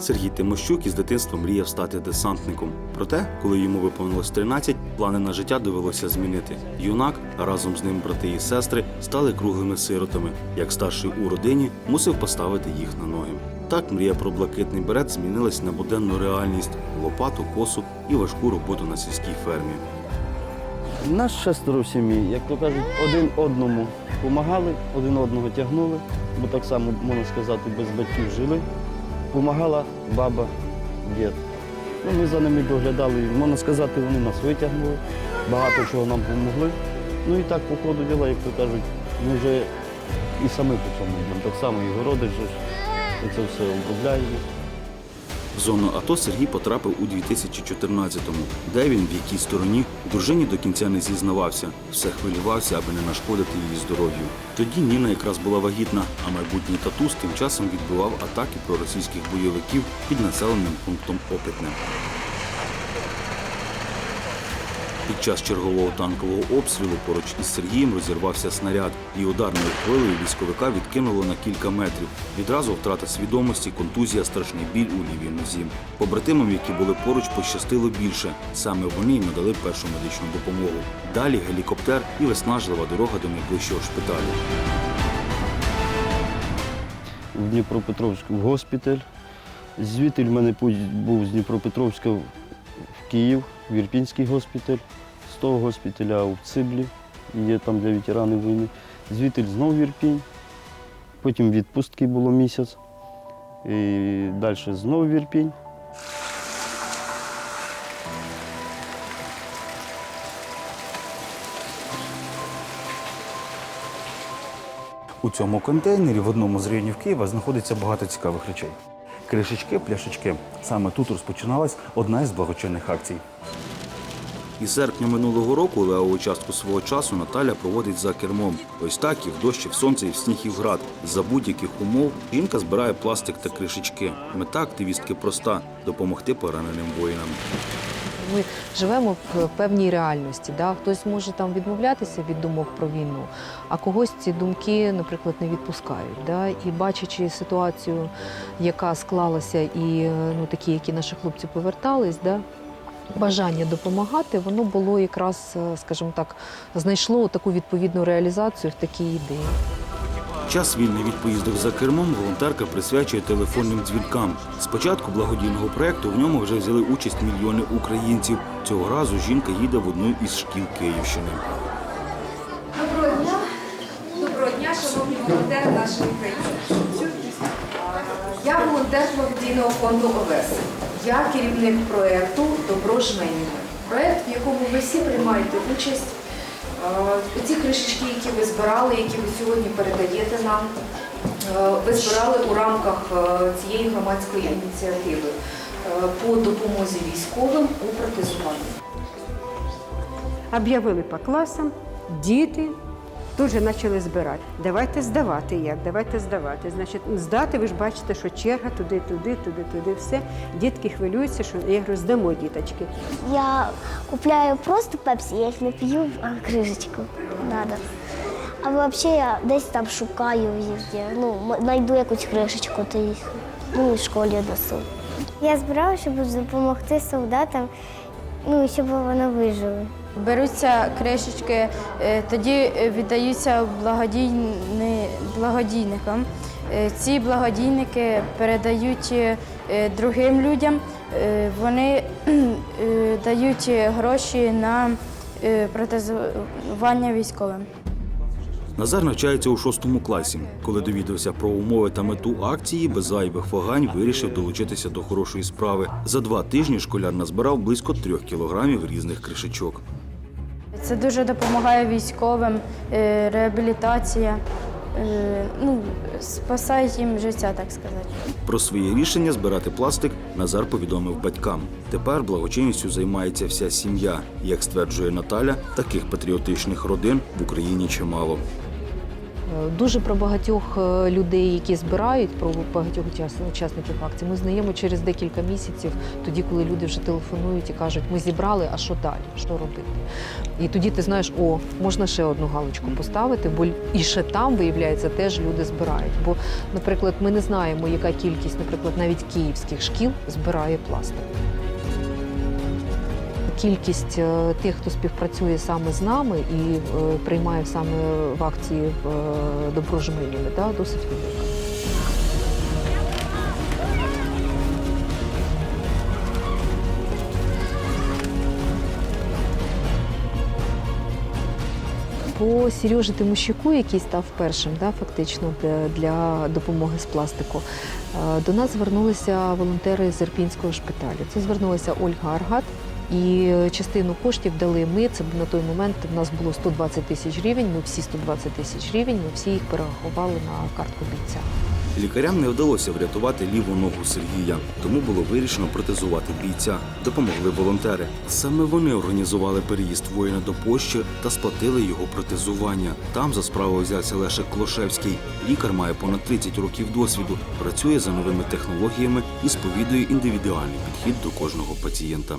Сергій Тимощук із дитинства мріяв стати десантником. Проте, коли йому виповнилось 13, плани на життя довелося змінити. Юнак, разом з ним брати і сестри, стали круглими сиротами. Як старший у родині, мусив поставити їх на ноги. Так мрія про блакитний берет змінилась на буденну реальність, лопату, косу і важку роботу на сільській фермі. Нас шестеро в сім'ї, як то кажуть, один одному допомагали, один одного тягнули, бо так само, можна сказати, без батьків жили. Помагала баба, дід. Ну, ми за ними доглядали, можна сказати, вони нас витягнули, багато чого нам допомогли. Ну і так, по ходу діла, як то кажуть, ми вже і самі по цьому. Так само і городи же ж, і це все обробляємо. В зону АТО Сергій потрапив у 2014-му, де він в якій стороні дружині до кінця не зізнавався. Все хвилювався, аби не нашкодити її здоров'ю. Тоді Ніна якраз була вагітна, а майбутній татус тим часом відбивав атаки проросійських бойовиків під населеним пунктом Опитне. Під час чергового танкового обстрілу поруч із Сергієм розірвався снаряд, і ударною хвилею військовика відкинуло на кілька метрів. Відразу втрата свідомості, контузія, страшний біль у лівій нозі. Побратимам, які були поруч, пощастило більше. Саме вони й надали першу медичну допомогу. Далі гелікоптер і виснажлива дорога до найближчого шпиталю. в Дніпропетровськ в госпіталь. Звідти в мене був з Дніпропетровська в Київ, в Ірпінський госпіталь, з того госпіталя в Циблі, є там для ветеранів війни. Звідти знову в Ірпінь, потім відпустки було місяць. І далі знову в Ірпінь. У цьому контейнері в одному з районів Києва знаходиться багато цікавих речей. Кришечки, пляшечки. Саме тут розпочиналась одна із благочинних акцій. Із серпня минулого року левову частку свого часу Наталя проводить за кермом. Ось так і в дощ, і в сонце, і в сніг, і в град. За будь-яких умов жінка збирає пластик та кришечки. Мета активістки проста допомогти пораненим воїнам. Ми живемо в певній реальності. Да? Хтось може там відмовлятися від думок про війну, а когось ці думки, наприклад, не відпускають. Да? І бачачи ситуацію, яка склалася, і ну, такі, які наші хлопці повертались, да? бажання допомагати, воно було якраз, скажімо так, знайшло таку відповідну реалізацію в такій ідеї. Час вільний від поїздок за кермом волонтерка присвячує телефонним дзвінкам. З початку благодійного проекту в ньому вже взяли участь мільйони українців. Цього разу жінка їде в одну із шкіл Київщини. Доброго дня. Доброго дня, шановні волонтери нашої країни. Я волонтер благодійного фонду ОВЕС. Я керівник проєкту Добро жменями. Проєкт, в якому ви всі приймаєте участь. Е, Ці кришечки, які ви збирали, які ви сьогодні передаєте нам, е, ви збирали у рамках е, цієї громадської ініціативи по допомозі військовим у протезуванні. Об'явили по класам, діти тут же почали збирати. Давайте здавати як, давайте здавати. Значить, здати, ви ж бачите, що черга туди, туди, туди, туди, все. Дітки хвилюються, що я говорю, здамо діточки. Я купляю просто пепсі, я їх не п'ю, а кришечку надо. А взагалі я десь там шукаю везде. Ну, знайду якусь кришечку, то їх ну, і в школі несу. Я збирала, щоб допомогти солдатам, ну, щоб вони вижили. Беруться кришечки, е, тоді е, віддаються благодійни, благодійникам. Е, Ці благодійники передають другим людям. Вони дають гроші на протезування військовим. Назар навчається у шостому класі. Коли довідався про умови та мету акції, без зайвих вагань вирішив долучитися до хорошої справи. За два тижні школяр назбирав близько трьох кілограмів різних кришечок. Це дуже допомагає військовим, е, реабілітація, е, ну, спасає їм життя, так сказати. Про своє рішення збирати пластик Назар повідомив батькам. Тепер благочинністю займається вся сім'я. Як стверджує Наталя, таких патріотичних родин в Україні чимало. Дуже про багатьох е, людей, які збирають, про багатьох учас- учасників акції, ми знаємо через декілька місяців, тоді, коли люди вже телефонують і кажуть, ми зібрали, а що далі? Що робити? І тоді ти знаєш, о, можна ще одну галочку поставити, бо і ще там, виявляється, теж люди збирають. Бо, наприклад, ми не знаємо, яка кількість, наприклад, навіть київських шкіл збирає пластик. Кількість е, тих, хто співпрацює саме з нами і е, приймає саме в акції е, доброжминями, да, досить велика. По Сережі Тимощуку, який став першим, да, фактично для, допомоги з пластику, до нас звернулися волонтери з Ірпінського шпиталю. Це звернулася Ольга Аргат. І частину коштів дали ми. Це на той момент в нас було 120 тисяч гривень. Ми всі 120 тисяч гривень, ми всі їх перерахували на картку бійця. Лікарям не вдалося врятувати ліву ногу Сергія, тому було вирішено протезувати бійця. Допомогли волонтери. Саме вони організували переїзд воїна до Польщі та сплатили його протезування. Там за справу взявся Лешек Клошевський. Лікар має понад 30 років досвіду, працює за новими технологіями і сповідує індивідуальний підхід до кожного пацієнта.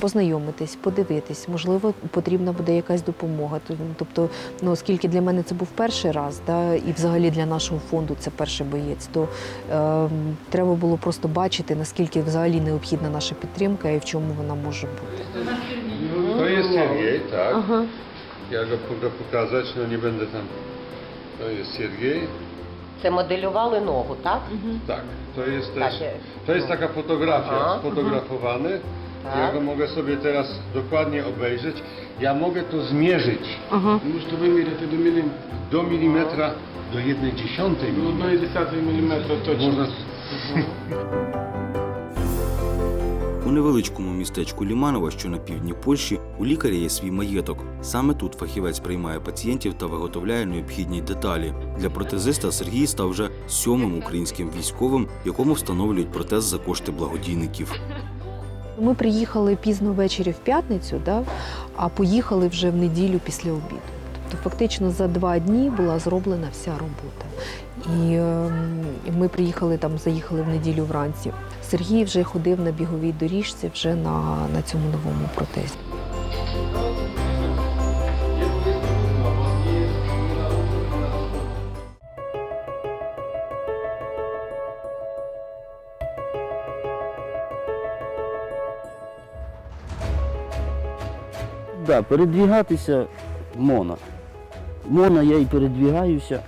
Познайомитись, подивитись, можливо, потрібна буде якась допомога. Тобто, ну оскільки для мене це був перший раз, да, і взагалі для нашого фонду це перший боєць, то е, треба було просто бачити, наскільки взагалі необхідна наша підтримка і в чому вона може бути. To jest Siergiej, tak. Ja go mogę pokazać, no nie będę tam. To jest Siergiej. Це моделювали ногу, так? Tak, to jest też. Takie. To jest taka fotografia, Aha. sfotografowany. Ja go mogę sobie teraz dokładnie obejrzeć. Ja mogę to zmierzyć Можеш то виміряти до міліметра. do milimetra, do jednej dziesiątej До milimetra. одної десятої міліметра точно. Można У невеличкому містечку Ліманова, що на півдні Польщі, у лікаря є свій маєток. Саме тут фахівець приймає пацієнтів та виготовляє необхідні деталі. Для протезиста Сергій став вже сьомим українським військовим, якому встановлюють протез за кошти благодійників. Ми приїхали пізно ввечері в п'ятницю, да, а поїхали вже в неділю після обіду. Тобто, фактично за два дні була зроблена вся робота. І ем, ми приїхали там, заїхали в неділю вранці. Сергій вже ходив на біговій доріжці вже на, на цьому новому протезі. Да, передвігатися мона. Мона я і передвігаюся.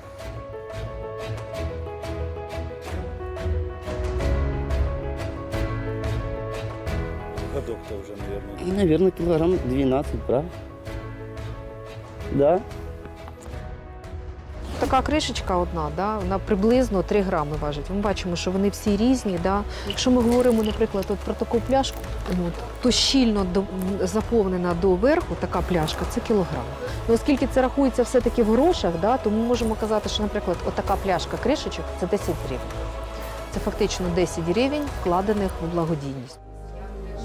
Годок-то вже, мабуть. Наверное, кілограм 12, правда? Да? Така кришечка одна, да, вона приблизно 3 грами важить. Ми бачимо, що вони всі різні. Да. Якщо ми говоримо, наприклад, от про таку пляшку, от, то щільно до, заповнена до верху така пляшка це кілограм. Ну, оскільки це рахується все-таки в грошах, да, то ми можемо казати, що, наприклад, отака пляшка кришечок це 10 гривень. Це фактично 10 гривень, вкладених в благодійність.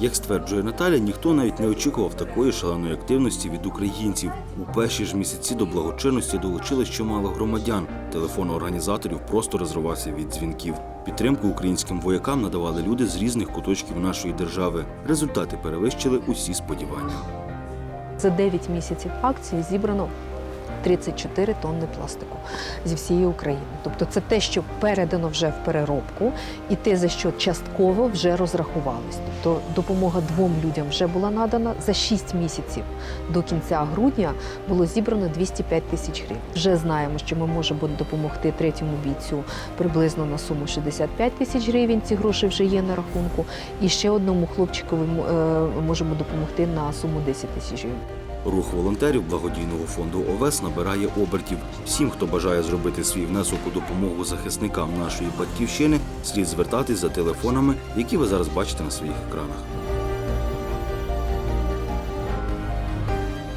Як стверджує Наталя, ніхто навіть не очікував такої шаленої активності від українців. У перші ж місяці до благочинності долучилось чимало громадян. Телефон організаторів просто розривався від дзвінків. Підтримку українським воякам надавали люди з різних куточків нашої держави. Результати перевищили усі сподівання. За 9 місяців акції зібрано 34 тонни пластику зі всієї України. Тобто це те, що передано вже в переробку, і те, за що частково вже розрахувались. Тобто допомога двом людям вже була надана за 6 місяців. До кінця грудня було зібрано 205 тисяч гривень. Вже знаємо, що ми можемо допомогти третьому бійцю приблизно на суму 65 тисяч гривень. Ці гроші вже є на рахунку. І ще одному хлопчикові е, можемо допомогти на суму 10 тисяч гривень. Рух волонтерів благодійного фонду ОВЕС набирає обертів. Всім, хто бажає зробити свій внесок у допомогу захисникам нашої батьківщини, слід звертатись за телефонами, які ви зараз бачите на своїх екранах.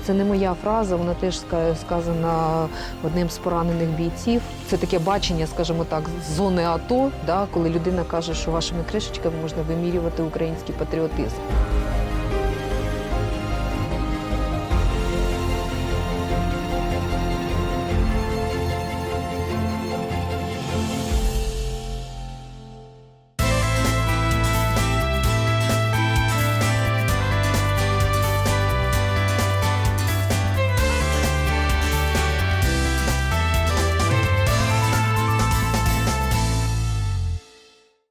Це не моя фраза, вона теж сказана одним з поранених бійців. Це таке бачення, скажімо так, з зони АТО, да, коли людина каже, що вашими кришечками можна вимірювати український патріотизм.